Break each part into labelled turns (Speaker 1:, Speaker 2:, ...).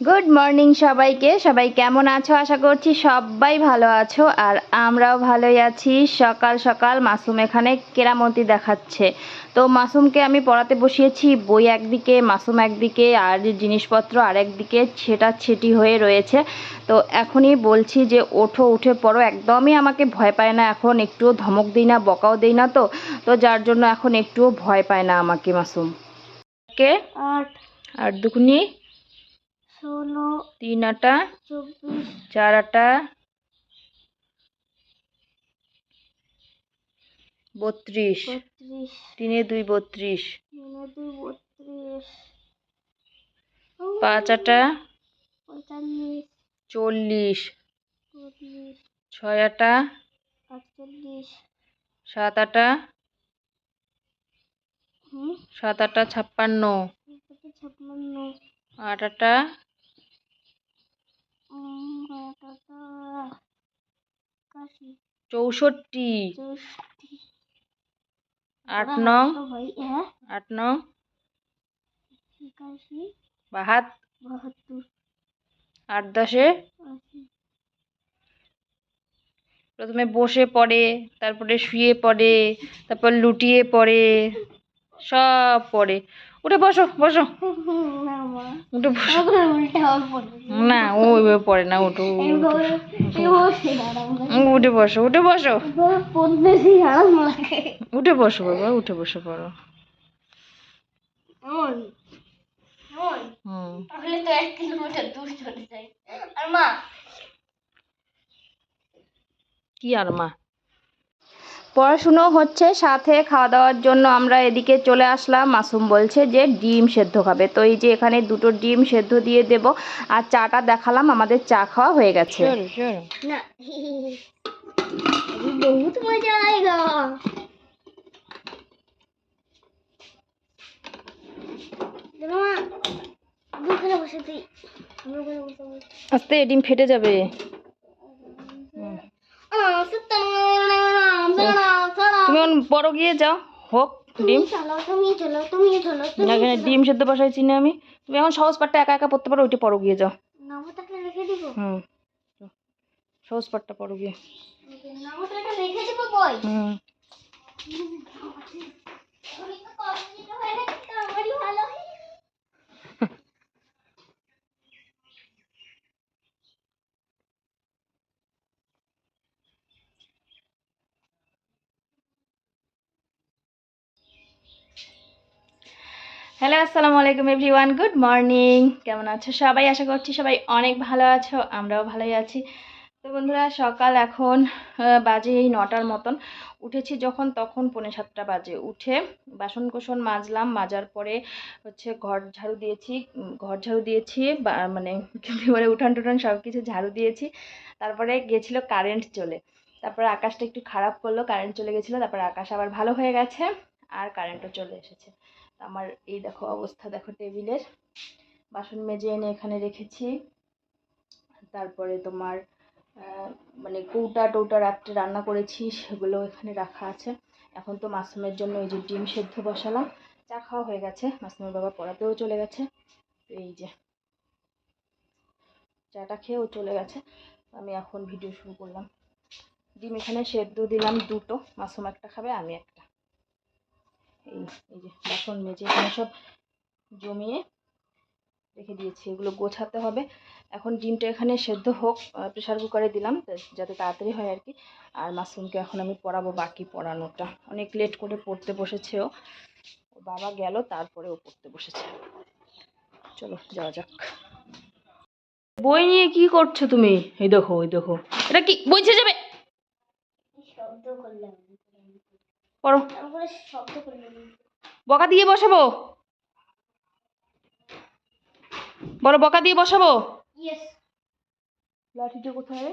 Speaker 1: Good morning সবাইকে। সবাই কেমন আছো? আশা করছি সবাই ভালো আছো আর আমরাও ভালোই আছি। সকাল সকাল মাসুম এখানে কেরামতি দেখাচ্ছে। তো মাসুমকে আমি পড়াতে বসিয়েছি বই একদিকে মাসুম একদিকে আর জিনিসপত্র আরেকদিকে ছেটা ছেটি হয়ে রয়েছে। তো এখনই বলছি যে ওঠো উঠে পড়ো। একদমই আমাকে ভয় পায় না এখন একটুও ধমক দিই না বকাও দিই না তো। তো যার জন্য এখন একটুও ভয় পায় না আমাকে মাসুম। কে? আর দুকুনি?
Speaker 2: ষোলো
Speaker 1: তিন আটা
Speaker 2: চব্বিশ
Speaker 1: চার আটা বত্রিশ
Speaker 2: বত্রিশ
Speaker 1: তিনে দুই বত্রিশ
Speaker 2: তিনে দুই বত্রিশ
Speaker 1: পাঁচ আটা
Speaker 2: পঁয়তাল্লিশ
Speaker 1: চল্লিশ
Speaker 2: চল্লিশ
Speaker 1: ছয় আটা
Speaker 2: আটচল্লিশ
Speaker 1: সাত আটা সাত আটা ছাপ্পান্ন
Speaker 2: ছাপ্পান্ন
Speaker 1: আট আটা চৌষট্টি। আট নং।
Speaker 2: হয়,
Speaker 1: আট নং। বাহাত। আট দশে। প্রথমে বসে পড়ে তারপরে শুয়ে পড়ে তারপর লুটিয়ে পড়ে সব পড়ে। উঠে বসো বসো। উঠে বসো। না ও ওইভাবে পড়ে না উঠো উঠে বসো উঠে বসো। উঠে বসো বাবা উঠে বসে পড়ো।
Speaker 2: এমন এমন
Speaker 1: হুম।
Speaker 2: তাহলে তো এক কিলোমিটার দূর চলে যাই আর মা?
Speaker 1: কি আর মা? পড়াশুনো হচ্ছে সাথে খাওয়া দাওয়ার জন্য আমরা এদিকে চলে আসলাম। মাসুম বলছে যে ডিম সেদ্ধ খাবে। তো এই যে এখানে দুটো ডিম সেদ্ধ দিয়ে দেব আর চাটা দেখালাম আমাদের চা খাওয়া হয়ে গেছে। আস্তে ডিম ফেটে যাবে। তুমি বড় গিয়ে যাও। হোক ডিম। এখানে ডিম সেদ্ধ বসাই চিনি আমি। তুমি এখন সহজ পাটটা একা একা পড়তে পারো ওইটা পড়ো গিয়ে যাও।
Speaker 2: নামটাকে লিখে দিব?
Speaker 1: হুম। সহজ পাটটা পড়ো গিয়ে। হুম।
Speaker 2: ভালো
Speaker 1: হ্যালো, আসসালামু আলাইকুম এভরিওয়ান, গুড মর্নিং। কেমন আছো সবাই? আশা করছি সবাই অনেক ভালো আছো, আমরাও ভালোই আছি। তো বন্ধুরা, সকাল এখন বাজে এই নটার মতন। উঠেছি যখন তখন পৌনে সাতটা বাজে। উঠে বাসন কোসন মাজলাম, মাজার পরে হচ্ছে ঘর ঝাড়ু দিয়েছি ঘর ঝাড়ু দিয়েছি মানে কি বলে, উঠান টুঠান সব কিছু ঝাড়ু দিয়েছি। তারপরে গেছিল কারেন্ট চলে। তারপরে আকাশটা একটু খারাপ করল কারেন্ট চলে গেছিল, তারপরে আকাশ আবার ভালো হয়ে গেছে, আর কারেন্টও চলে এসেছে। আমার এই দেখো অবস্থা, দেখো টেবিলের। বাসন মেজে এনে এখানে রেখেছি। তারপরে তোমার মানে কৌটা টৌটা রাত্রে রান্না করেছি, সেগুলো এখানে রাখা আছে। এখন তো মাসুমের জন্য এই যে ডিম সেদ্ধ বসালাম। চা খাওয়া হয়ে গেছে, মাসুমের বাবা পড়াতেও চলে গেছে। এই যে, চাটা খেয়েও চলে গেছে। আমি এখন ভিডিও শুরু করলাম। ডিম এখানে সেদ্ধ দিলাম দুটো, মাসুম একটা খাবে, আমি একটা এই এই যে বাসন মেজে এখানে সব জমিয়ে রেখে দিয়েছি, এগুলো গোছাতে হবে। এখন ডিমটা এখানে সেদ্ধ হোক প্রেশার কুকারে দিলাম যাতে তাড়াতাড়ি হয় আর কি। আর মাসুমকে এখন আমি পড়াবো বাকি পড়ানোটা। অনেক লেট করে পড়তে বসেছে ও। বাবা গেল, তারপরে ও পড়তে বসেছে। চলো, যাওয়া যাক। বই নিয়ে কি করছ তুমি? এই দেখো এই দেখো। এটা কি বইছে যাবে?
Speaker 2: শব্দ করলাম।
Speaker 1: বকা দিয়ে বসাবো? বলো বকা দিয়ে বসাবো? লাঠিটা কোথায়?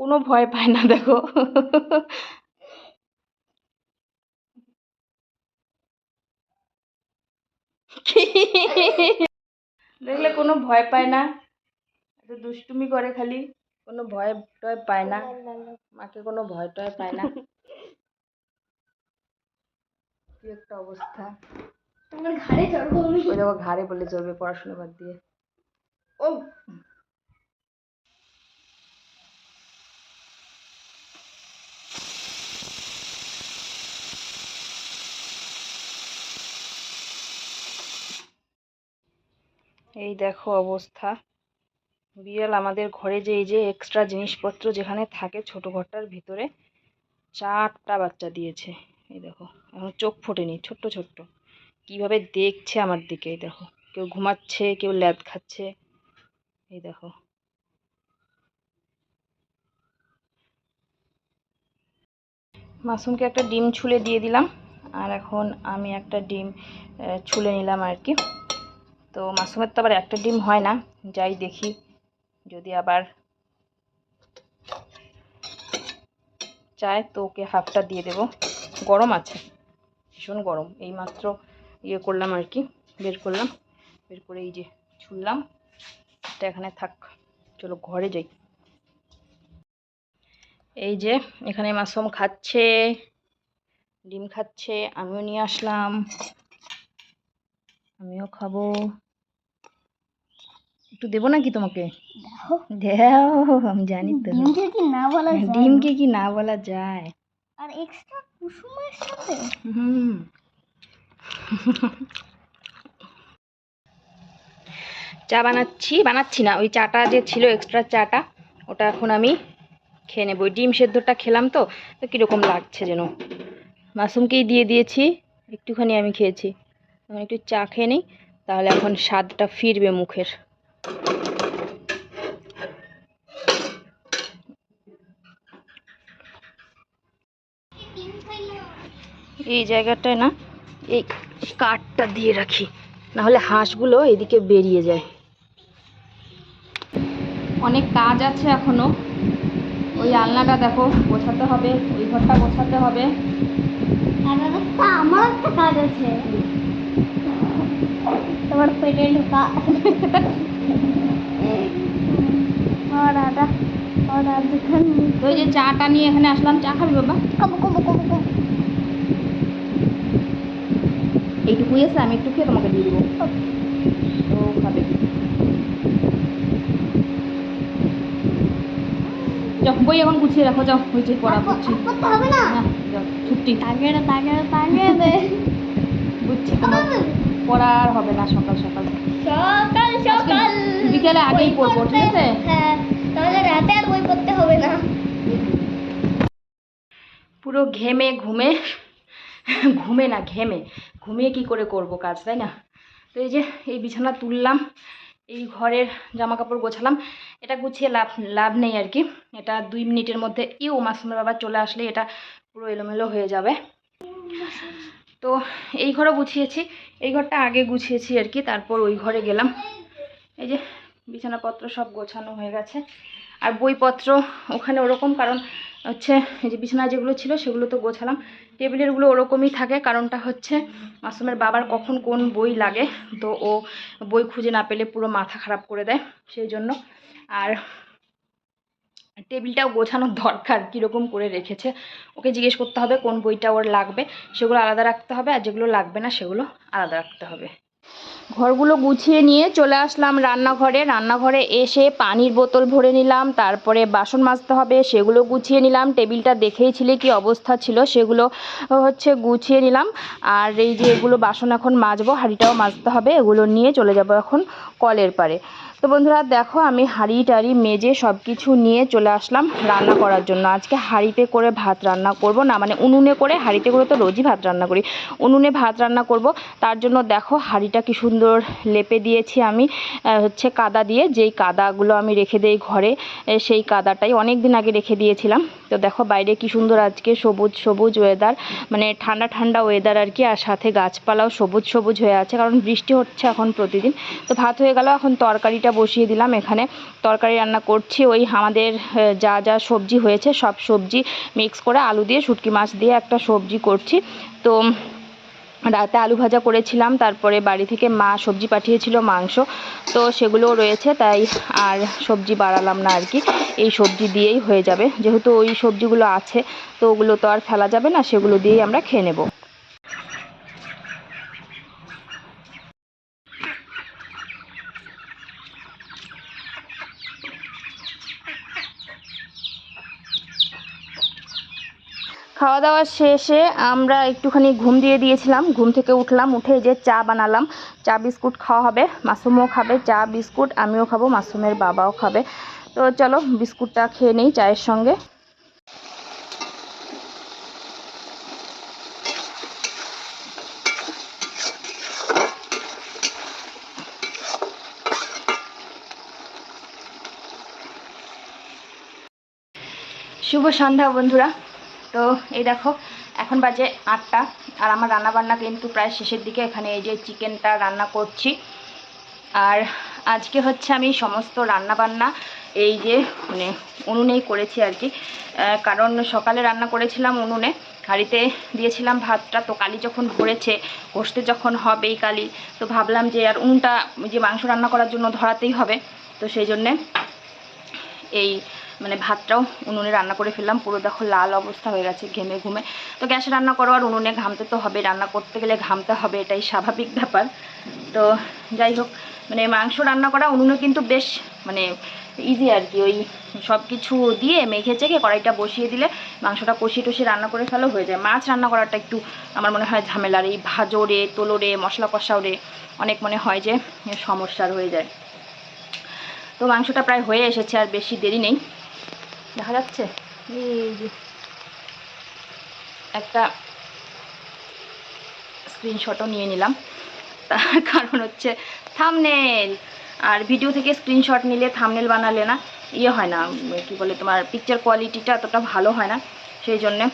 Speaker 1: কোনো ভয় পায় না দেখো। দেখলে কোনো ভয় পায় না। একটু দুষ্টুমি করে খালি। কোনো ভয় টয় পায় না। মাকে কোনো ভয় টয় পায় না। কি একটা অবস্থা।
Speaker 2: ঘাড়ে চড়বো
Speaker 1: ওই দেখো ঘাড়ে বলে চলবে পড়াশোনা বাদ দিয়ে। ও এই দেখো অবস্থা। বিড়াল আমাদের ঘরে যে এই যে এক্সট্রা জিনিসপত্র যেখানে থাকে ছোট ঘরটার ভিতরে, চারটা বাচ্চা দিয়েছে। এই দেখো, এখন চোখ ফোটেনি, ছোট্ট ছোট্ট। কীভাবে দেখছে আমার দিকে, এই দেখো। কেউ ঘুমাচ্ছে, কেউ ল্যাদ খাচ্ছে। এই দেখো। মাসুমকে একটা ডিম ছুলে দিয়ে দিলাম, আর এখন আমি একটা ডিম ছুলে নিলাম আর কি। তো মাসুমের তো আবার একটা ডিম হয় না, যাই দেখি। যদি আবার চায়, তো ওকে হাফটা দিয়ে দেব। গরম আছে, ভীষণ গরম। এই মাত্র ইয়ে করলাম আর কি, বের করলাম। বের করে এই যে ছুললাম এটা এখানে থাক, চলো ঘরে যাই। এই যে এখানে মাসুম খাচ্ছে, ডিম খাচ্ছে, আমিও নিয়ে আসলাম। আমিও খাব। একটু দেবো নাকি তোমাকে? দেও। আমি জানি তো।
Speaker 2: ডিমকে কি না বলা যায়?
Speaker 1: ডিমকে কি না বলা যায়?
Speaker 2: আর এক্সট্রা কুসুমের সাথে?
Speaker 1: হুম। চা বানাচ্ছি বানাচ্ছি না। ওই চাটা যে ছিল এক্সট্রা চাটা ওটা এখন আমি খেয়ে নেব। ওই ডিম সেদ্ধটা খেলাম তো তো কীরকম লাগছে যেন। মাসুমকেই দিয়ে দিয়েছি একটুখানি আমি খেয়েছি। এখন একটু চা খেয়ে নিই তাহলে এখন স্বাদটা ফিরবে মুখের। এই জায়গাটায় না, এই কাঠটা দিয়ে রাখি না হলে হাঁসগুলো এদিকে বেরিয়ে যায়। অনেক কাজ আছে এখনও। ওই আলনাটা দেখো, গোছাতে হবে, ওই ঘরটা গোছাতে হবে।
Speaker 2: আমার একটা কাজ আছে। তোমার দাদা
Speaker 1: তো ওই যে চাটা নিয়ে এখানে আসলাম চা খাবি বাবা
Speaker 2: কম কম কম কম
Speaker 1: এইটুকু এসে আমি একটু খেয়ে তোমাকে দিয়ে দেবো তো খাবে যাও বই এখন গুছিয়ে রাখো যাও হয়েছে পড়া বুঝছি
Speaker 2: করতে হবে না
Speaker 1: ছুটি
Speaker 2: তাকে তাকে দে
Speaker 1: বুঝছি তোমার পড়া আর হবে না সকাল সকাল।
Speaker 2: সকাল সকাল।
Speaker 1: বিকেলে আগেই পড়ব, ঠিক আছে?
Speaker 2: হ্যাঁ তাহলে রাতে আর বই পড়তে হবে না।
Speaker 1: পুরো ঘেমে ঘুমে ঘুমে না ঘেমে। ঘুমিয়ে কি করে করব কাজ তাই না? তো এই যে এই বিছানা তুললাম এই ঘরের জামা কাপড় গোছালাম। এটা গুছিয়ে লাভ লাভ নেই আর কি। এটা দুই মিনিটের মধ্যে ইউ মাসুমের বাবা চলে আসলে এটা পুরো এলোমেলো হয়ে যাবে। তো এই ঘরও গুছিয়েছি, এই ঘরটা আগে গুছিয়েছি আর কি, তারপর ওই ঘরে গেলাম। এই যে বিছানাপত্র সব গোছানো হয়ে গেছে, আর বইপত্র ওখানে ওরকম, কারণ হচ্ছে এই যে বিছানা যেগুলো ছিল সেগুলো তো গোছালাম। টেবিলেরগুলো ওরকমই থাকে, কারণটা হচ্ছে মাসুমের বাবার কখন কোন বই লাগে, তো ও বই খুঁজে না পেলে পুরো মাথা খারাপ করে দেয়, সেই জন্য। আর টেবিলটাও গোছানোর দরকার, কীরকম করে রেখেছে। ওকে জিজ্ঞেস করতে হবে কোন বইটা ওর লাগবে। সেগুলো আলাদা রাখতে হবে আর যেগুলো লাগবে না সেগুলো আলাদা রাখতে হবে। ঘরগুলো গুছিয়ে নিয়ে চলে আসলাম রান্নাঘরে। রান্নাঘরে এসে পানির বোতল ভরে নিলাম, তারপরে বাসন মাজতে হবে, সেগুলো গুছিয়ে নিলাম। টেবিলটা দেখেইছিলে কি অবস্থা ছিল, সেগুলো হচ্ছে গুছিয়ে নিলাম। আর এই যে এগুলো বাসন এখন মাজবো, হাঁড়িটাও মাজতে হবে, এগুলো নিয়ে চলে যাব এখন কলের পারে তো বন্ধুরা, দেখো আমি হাঁড়ি টাড়ি মেজে সব কিছু নিয়ে চলে আসলাম রান্না করার জন্য। আজকে হাঁড়িতে করে ভাত রান্না করব না মানে উনুনে করে, হাঁড়িতে করে তো রোজই ভাত রান্না করি। উনুনে ভাত রান্না করব, তার জন্য দেখো হাঁড়িটা কি সুন্দর লেপে দিয়েছি আমি হচ্ছে কাদা দিয়ে। যেই কাদাগুলো আমি রেখে দেই ঘরে সেই কাদাটাই অনেক দিন আগে রেখে দিয়েছিলাম। তো দেখো বাইরে কি সুন্দর আজকে সবুজ সবুজ ওয়েদার মানে ঠান্ডা ঠান্ডা ওয়েদার আর কি, আর সাথে গাছপালাও সবুজ সবুজ হয়ে আছে, কারণ বৃষ্টি হচ্ছে এখন প্রতিদিন। তো ভাত হয়ে গেল, এখন তরকারিটা বসিয়ে দিলাম। এখানে তরকারি রান্না করছি। ওই আমাদের যা যা সবজি হয়েছে, সব সবজি মিক্স করে আলু দিয়ে, শুটকি মাছ দিয়ে একটা সবজি করছি। তো রাতে আলু ভাজা করেছিলাম। তারপরে বাড়ি থেকে মা সবজি পাঠিয়েছিল, মাংস। তো সেগুলোও রয়েছে, তাই আর সবজি বাড়ালাম না আর কি এই সবজি দিয়েই হয়ে যাবে। যেহেতু ওই সবজিগুলো আছে, তো ওগুলো তো আর ফেলা যাবে না, সেগুলো দিয়েই আমরা খেয়ে নেব। খাওয়া দাওয়া শেষে আমরা একটুখানি ঘুম দিয়ে দিয়েছিলাম। ঘুম থেকে উঠলাম, উঠে যে চা বানালাম। চা বিস্কুট খাওয়া হবে, মাসুমও খাবে, চা, বিস্কুট, আমিও খাব, মাসুমের বাবাও খাবে। তো চলো, বিস্কুটটা খেয়ে নেই চায়ের সঙ্গে। শুভ সন্ধ্যা বন্ধুরা। তো এই দেখো, এখন বাজে আটটা আর আমার রান্না বান্না কিন্তু প্রায় শেষের দিকে, এখানে এই যে চিকেনটা রান্না করছি। আর আজকে হচ্ছে আমি সমস্ত রান্না বান্না এই যে মানে উনুনেই করেছি আর কি। কারণ সকালে রান্না করেছিলাম উনুনে, হাঁড়িতে দিয়েছিলাম ভাতটা, তো কালি যখন ভরেছে, কষতে যখন হবে এই কালি, তো ভাবলাম যে আর উনুনটা ওই যে মাংস রান্না করার জন্য ধরাতেই হবে, তো সেই জন্যে এই মানে ভাতটাও উনুনে রান্না করে ফেললাম। পুরো দেখো লাল অবস্থা হয়ে গেছে, ঘেমে ঘুমে। তো গ্যাসে রান্না করো আর উনুনে ঘামতে তো হবে, রান্না করতে গেলে ঘামতে হবে, এটাই স্বাভাবিক ব্যাপার। তো যাই হোক মানে মাংস রান্না করা উনুনে কিন্তু বেশ মানে ইজি আর কি। ওই সব কিছু দিয়ে মেখে চেখে কড়াইটা বসিয়ে দিলে মাংসটা কষিয়ে টষিয়ে রান্না করে ফেলো হয়ে যায়। মাছ রান্না করাটা একটু আমার মনে হয় ঝামেলার। এই ভাজো রে, তোলো রে, মশলা কষাও রে, অনেক মনে হয় যে সমস্যার হয়ে যায়। তো মাংসটা প্রায় হয়ে এসেছে আর বেশি দেরি নেই। দেখা যাচ্ছে এই যে। একটা স্ক্রিনশটও নিয়ে নিলাম। তার কারণ হচ্ছে থামনেল আর ভিডিও থেকে স্ক্রিনশট নিলে থামনেল বানালে না ইয়ে হয় না কি বলে তোমার পিকচার কোয়ালিটিটা এতটা ভালো হয় না। সেই জন্যে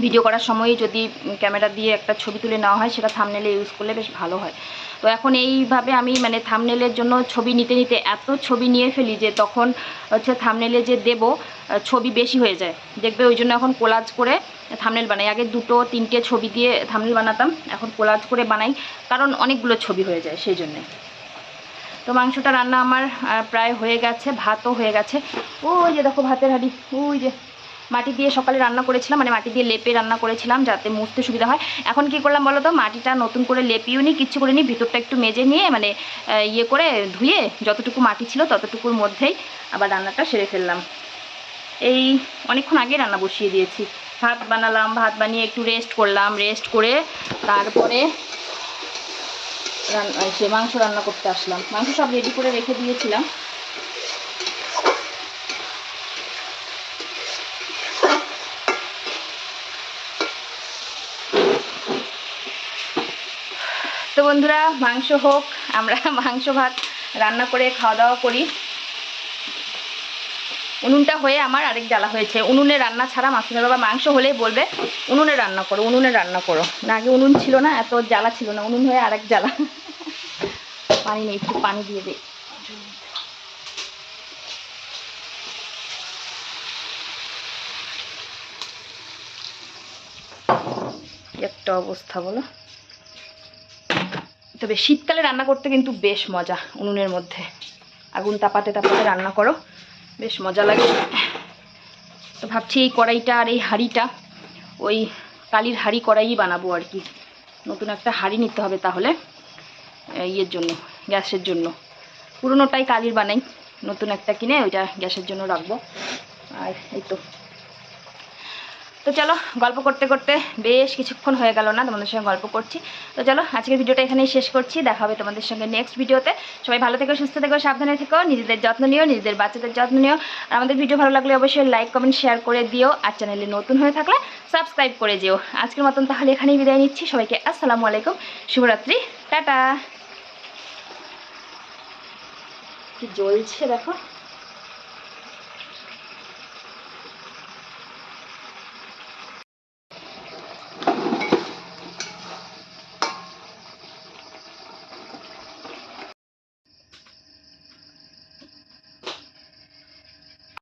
Speaker 1: ভিডিও করার সময় যদি ক্যামেরা দিয়ে একটা ছবি তুলে নেওয়া হয় সেটা থামনেলে ইউজ করলে বেশ ভালো হয়। তো এখন এইভাবে আমি মানে থামনেলের জন্য ছবি নিতে নিতে এত ছবি নিয়ে ফেলি যে তখন হচ্ছে থামনেলে যে দেব ছবি বেশি হয়ে যায়। দেখবে ওই জন্য এখন কোলাজ করে থামনেল বানাই। আগে দুটো, তিনটে ছবি দিয়ে থামনেল বানাতাম, এখন কোলাজ করে বানাই, কারণ অনেকগুলো ছবি হয়ে যায় সেই জন্যে। তো মাংসটা রান্না আমার প্রায় হয়ে গেছে, ভাতও হয়ে গেছে। ওই যে দেখো ভাতের হাঁড়ি, ওই যে। মাটি দিয়ে সকালে রান্না করেছিলাম মানে মাটি দিয়ে লেপে রান্না করেছিলাম যাতে মুছতে সুবিধা হয়। এখন কি করলাম বলো তো মাটিটা নতুন করে লেপিও নি, কিচ্ছু করে নি ভিতরটা একটু মেজে নিয়ে মানে ইয়ে করে ধুয়ে যতটুকু মাটি ছিল ততটুকুর মধ্যেই আবার রান্নাটা সেরে ফেললাম। এই অনেকক্ষণ আগে রান্না বসিয়ে দিয়েছি। ভাত বানালাম, ভাত বানিয়ে একটু রেস্ট করলাম রেস্ট করে তারপরে সে মাংস রান্না করতে আসলাম। মাংস সব রেডি করে রেখে দিয়েছিলাম। বন্ধুরা, মাংস হোক, আমরা মাংস ভাত রান্না করে খাওয়া দাওয়া করি। উনুনটা হয়ে আমার আরেক জ্বালা হয়েছে। উনুনে রান্না ছাড়া মাসুমের বাবা মাংস হলেই বলবে, উনুনে রান্না করো, উনুনে রান্না করো। না, আগে উনুন ছিল না, এত জ্বালা ছিল না, উনুন হয়ে আরেক জ্বালা। পানি নেই, একটু পানি দিয়ে দিই। একটা অবস্থা বলো? তবে শীতকালে রান্না করতে কিন্তু বেশ মজা উনুনের মধ্যে। আগুন তাপাতে তাপাতে রান্না করো, বেশ মজা লাগে। তো ভাবছি এই কড়াইটা আর এই হাঁড়িটা, ওই কালির হাঁড়ি কড়াই বানাবো আর কি। নতুন একটা হাঁড়ি নিতে হবে তাহলে ইয়ের জন্য, গ্যাসের জন্য। পুরোনোটাই কালির বানাই, নতুন একটা কিনে ওইটা গ্যাসের জন্য রাখব। আর এই তো। তো চলো, গল্প করতে করতে বেশ কিছুক্ষণ হয়ে গেল না তোমাদের সঙ্গে গল্প করছি। তো চলো, আজকের ভিডিওটা এখানেই শেষ করছি। দেখা হবে তোমাদের সঙ্গে নেক্সট ভিডিওতে। সবাই ভালো থেকো, সুস্থ থেকো, সাবধানে থেকো, নিজেদের যত্ন নিও, নিজেদের বাচ্চাদের যত্ন নিও। আর আমাদের ভিডিও ভালো লাগলে অবশ্যই লাইক কমেন্ট শেয়ার করে দিও। আর চ্যানেলে নতুন হয়ে থাকলে সাবস্ক্রাইব করে যেও। আজকের মতন তাহলে এখানেই বিদায় নিচ্ছি। সবাইকে আসসালামু আলাইকুম। শুভরাত্রি। টাটা। কি জ্বলছে দেখো।